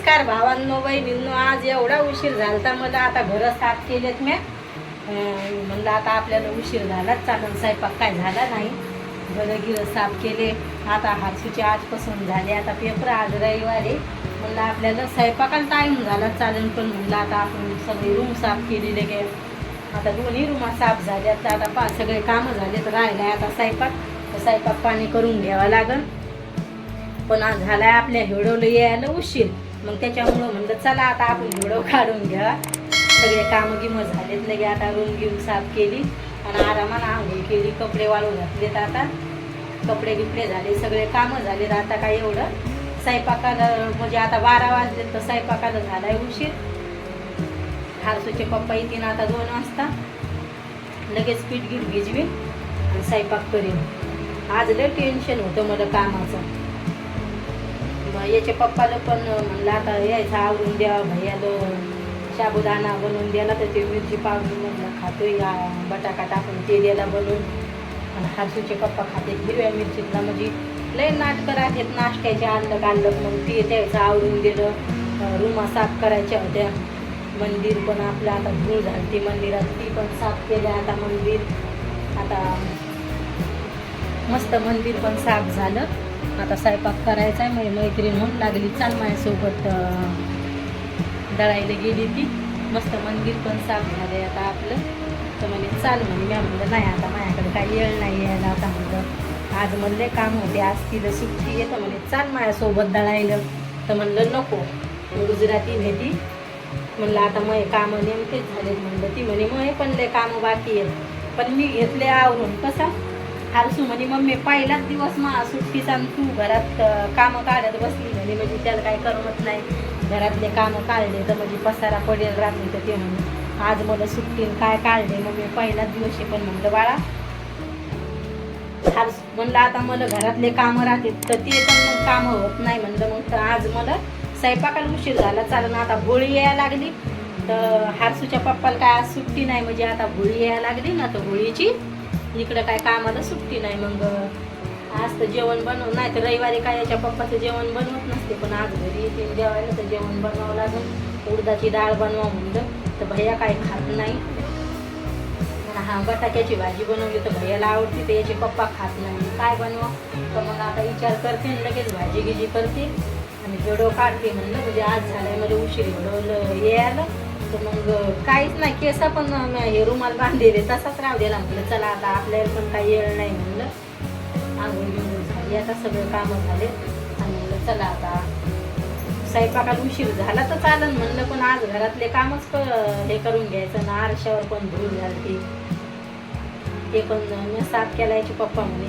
नमस्कार भावांनो बहिणींनो आज एवढा उशीर झालता मला आता घरं साफ केलेत मी. म्हणलं आता आपल्याला उशीर झालाच चालन स्वयंपाक काय झाला नाही. घरं गिरं साफ केले. आता हारसूचे आजपासून झाले आता पेपर आज रविवारी म्हणलं आपल्याला स्वयंपाकाला टाईम झाला चालेल पण म्हणलं आता आपण सगळी रूम साफ केलेले गे आता दोन्ही रूमा साफ झाल्यात तर आता पा सगळे कामं झालेत राहिले आता स्वयंपाक. तर स्वयंपाक पाणी करून घ्यावं लागेल पण आज झालाय आपल्या हिडवलं यायला उशीर. मग त्याच्यामुळं म्हणलं चला आता आपण हिडो काढून घ्या. सगळे कामं गिमं झालेत लगे आता रूम घेऊन साफ केली आणि आरामानं आंघोळ केली कपडे वाळू घातलेत आता. कपडे गिपडे झाले सगळे कामं झालेत आता काय एवढं. स्वयंपाकाला म्हणजे आता बारा वाजले तर स्वयंपाकाला झालाय उशीर. हारसूचे पप्पा येतील आता दोन वाजता. लगेच पीठ गीठ भिजवीन आणि स्वयंपाक करीन. आज लय टेन्शन होतं मला कामाचं. याच्या पप्पाला पण म्हणलं आता यायचं आवरून द्या भैयाला साबुदाणा बनवून द्याला तर ते मिरची पावडर म्हणलं खातो या बटाका टाकून ते द्यायला बनवून. आणि हारसूचे पप्पा खाते हिरव्या मिरचीतला म्हणजे लय नाटकं राहतात नाश्त्याचे आणलं काढलं मग ते त्याचं आवरून दिलं. रूमा साफ करायच्या होत्या. मंदिर पण आपलं आता धूळ झाली ती मंदिरात ती पण साफ केलं आता मंदिर. आता मस्त मंदिर पण साफ झालं. आता स्वयंपाक करायचा आहे माझी मैत्रीण म्हणून लागली. चाल माझ्यासोबत दळायला गेली ती. मस्त मंदिर पण साफ झालंय आता आपलं. तर म्हणे चाल म्हणे. मी म्हणलं नाही आता माझ्याकडे काही वेळ नाही यायला. आता म्हणलं आज म्हणले काम होते आज तिला सुट्टी येतं म्हणे चाल माझ्यासोबत दळायला. तर म्हणलं नको. गुजराती नेती म्हणलं आता मग कामं नेमकेच झाले म्हणलं ती म्हणे मग पण लय कामं बाकी आहेत. पण मी घेतले आवरून कसा? हारसू म्हणे मम्मी पहिलाच दिवस मा सुट्टीचा आणि तू घरात कामं काढत बसली म्हणे म्हणजे त्याला काय करमत नाही. घरातले कामं काढले तर म्हणजे पसारा पडेल रात्री तर ते म्हणे आज मला सुट्टीन काय काढले मम्मी पहिलाच दिवस आहे पण म्हणलं बाळा. आज म्हणलं आता मला घरातले कामं राहते तर ते पण मग कामं होत नाही म्हणलं मग तर आज मला स्वयंपाकाला उशीर झाला. चालेल आता होळी यायला लागली. तर हारसूच्या पप्पाला काय आज सुट्टी नाही म्हणजे आता होळी यायला लागली ना तर होळीची इकडं काय कामाला सुट्टी नाही मग आज तर जेवण बनव नाही तर रविवारी काय याच्या पप्पाचं जेवण बनवत नसते पण आज घरी येते जेवायला तर जेवण बनवावं लागेल. उडदाची डाळ बनवा म्हणलं तर भैया काय खात नाही. हा बटाट्याची भाजी बनवली तर भैयाला आवडते तर याचे पप्पा खात नाही. काय बनवा तर मग आता विचार करते आणि लगेच भाजी गिजी करते. आणि व्हिडिओ काढते म्हणलं म्हणजे आज झालाय मला म्हणजे उशीर व्हिडिओ यायला तर मग काहीच नाही केस पण हे रुमाल बांधलेले तसाच राहू दिला म्हटलं चला आता आपल्याला पण काही येळ नाही म्हणलं. आंघोळ बिंघोळ झाली आता सगळे कामं झाले. आणि म्हणलं चला आता. स्वयंपाकाला उशीर झाला तर चालन म्हणलं पण आज घरातले कामच क- हे करून घ्यायचं ना आरशावर पण धूळ घालते. ते पण मी साफ केला याची पप्पा म्हणे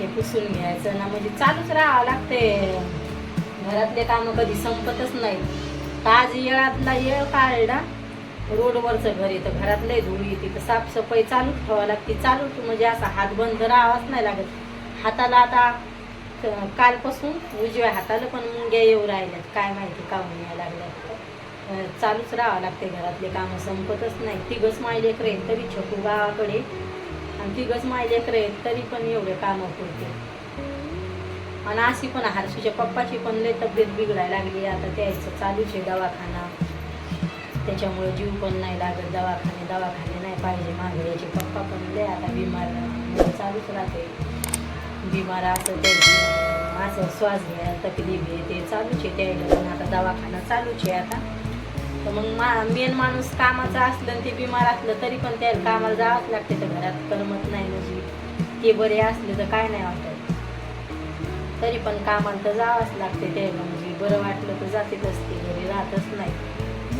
हे पुसून घ्यायचं ना म्हणजे चालूच राहावं लागते. घरातले कामं कधी संपतच नाही आज येळातला येळ काढला रोडवरचं घर येतं घरात लय धूळ येते तर साफसफाई चालूच ठेवावं लागते चालूच म्हणजे असा हात बंद राहावाच नाही लागत. हाताला आता कालपासून उजव्या हाताला पण मुंग्या येऊ राहिल्यात. काय माहिती का यायला लागल्यात. चालूच राहावं लागते घरातले कामं संपतच नाही. तिघच मायलेकर आहेत तरी छोटू गावाकडे आणि तिघच मायलेकर आहेत तरी पण एवढे कामं पुरते आणि अशी पण हर्षीच्या पप्पाची पण लय तब्येत बिघडायला लागली. आता त्याचं चालूच आहे दवाखाना. त्याच्यामुळे जीव पण नाही लागत दवाखाने दवाखाने नाही पाहिजे मागे. याचे पप्पा पण लय आता बिमार चालूच राहते. बिमार असं त्याची असं श्वास घ्या तकलीफ आहे ते चालूच आहे त्याला पण आता दवाखाना चालूच आहे आता. तर मग मा मेन माणूस कामाचा असलं आणि ते बिमार असलं तरी पण त्या कामाला जावंच लागते. तर घरात करमत नाही म्हणजे. ते बरे असले तर काय नाही वाटत. तरी पण कामाला तर जावंच लागते त्याला म्हणजे बरं वाटलं तर जातेच असते घरी राहतच नाही.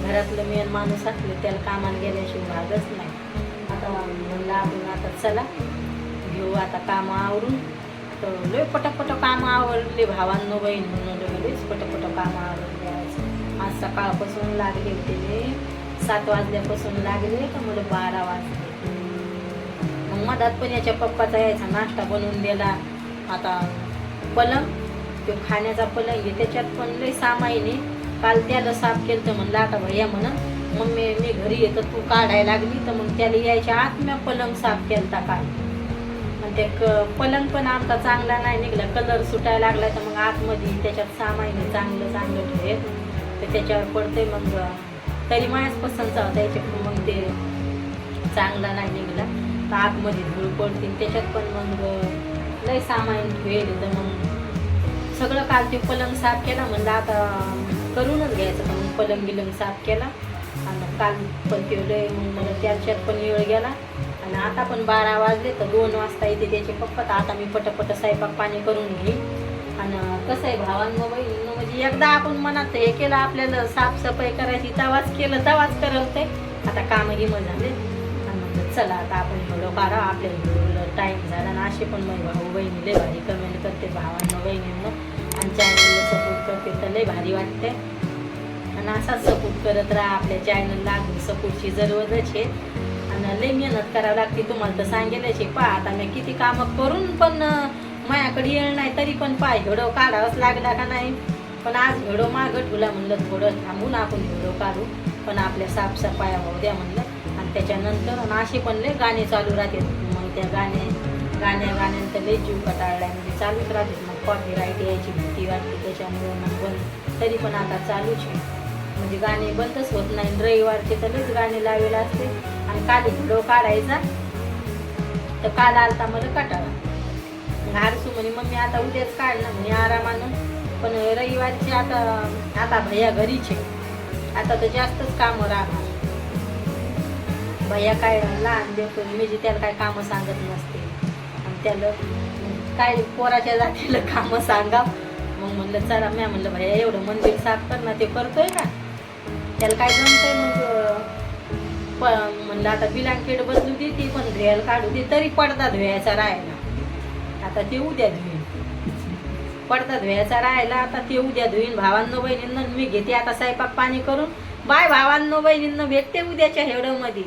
घरातलं मेन माणूस असलं त्याला कामाला गेल्याशिवाय राहतच नाही. आता म्हणलं आपण आता चला घेऊ आता कामं आवरून. तर लय पटापट कामं आवडले भावांनो बहीण म्हणून लयच पटापट कामं आवडले आज. आज सकाळपासून लागले होते सात वाजल्यापासून लागले का मला बारा वाजले. मग मधात पण याच्या पप्पाचा यायचा नाश्ता बनवून दिला. आता पलंग तो खाण्याचा पलंग आहे. त्याच्यात पण लय सामाईने काल त्याला साफ केलं तर म्हणलं आता भैया म्हणा मम्मी मी घरी येतं तू काढायला लागली तर मग त्याला यायच्या आत मी पलंग साफ केलता काल. मग ते क- पलंग पण आमचा चांगला नाही निघला. कलर सुटायला लागला तर मग आतमध्ये त्याच्यात सामाईने चांगलं चांगलं ठेवेल तर त्याच्यावर पडते मग तरी माझ्याच पसंतचा होता याच्याकडून मग ते चांगला नाही निघाला. तर आतमध्ये धूळ पडते. त्याच्यात पण मग लय सामान ठेवेल तर मग. सगळं काल ते पलंग साफ केला म्हणलं आता करूनच घ्यायचं मग पलंग बिलंग साफ केला. आणि काल पण ते मग मला त्याच्यात पण वेळ गेला. आणि आता पण बारा वाजले तर दोन वाजता येते त्याचे पप्पा. तर आता मी पटपट स्वयंपाक पाणी करून घेईन. आणि कसं आहे भावांनो बहिणींनो म्हणजे एकदा आपण मनात हे केलं आपल्याला साफसफाई करायची तवाच केलं तवाच करत ते आता कामं गिमं झाले. चला आता आपण एवढं बारा आपल्या व्हिडिओला टाईम झाला आणि असे पण मग भाऊ बहिणी लय भारी कमेंट करते भावांना बहिणींना. आणि चॅनलला सपोर्ट करते तर लय भारी वाटते. आणि असाच सपोर्ट करत राहा आपल्या चॅनलला अजून सपोर्टची जरूरच आहे. आणि लय मेहनत करावं लागते तुम्हाला तर सांगेलच आहे. पहा आता मी किती कामं करून पण माझ्याकडे येणार नाही तरी पण पाय घडो काढावाच लागला का नाही? पण आज घडो मागं ठेवला म्हणलं थोडं थांबून आपण घडो काढू. पण आपल्या साफसफाया होऊ द्या म्हणलं. त्याच्यानंतर आणि असे पण लय गाणे चालू राहते मग त्या गाणे गाण्या गाण्यांतर लय जीव कटाळला म्हणजे चालूच राहते मग कॉपी राईट यायची भीती वाटते. त्याच्यामुळे मग बंद तरी पण आता चालूच आहे. म्हणजे गाणे बंदच होत नाही. रविवारचे तर लयच गाणे लावेल असते आणि काल व्हिडिओ काढायचा. तर काल आलता मला कटाळा. हारसू म्हणे मग मी आता उद्याच काढणार म्हणे आरामानं. पण रविवारची आता आता भैया घरीच आहे. आता तर जास्तच कामं राहणार. भैया काय लहान देतो म्हणजे त्याला काय कामं सांगत नसते. आणि त्याला काय पोराच्या जातीला कामं सांगा मग म्हणलं चला मी म्हणलं भैया एवढं मंदिर साफ कर ना ते करतोय का त्याला काय जमतंय मग प- म्हणलं आता बिलांकेट बदलू दे ती पण धुयाला काढू दे तरी पडदा धुयाचा राहायला. आता ते उद्या धुईन. पडदा धुयाचा राहायला आता ते उद्या धुईन. भावांनो बहिणींना मी घेते आता स्वयंपाक पाणी करून. बाय भावांनो बहिणींना भेटते उद्याच्या हेवडमध्ये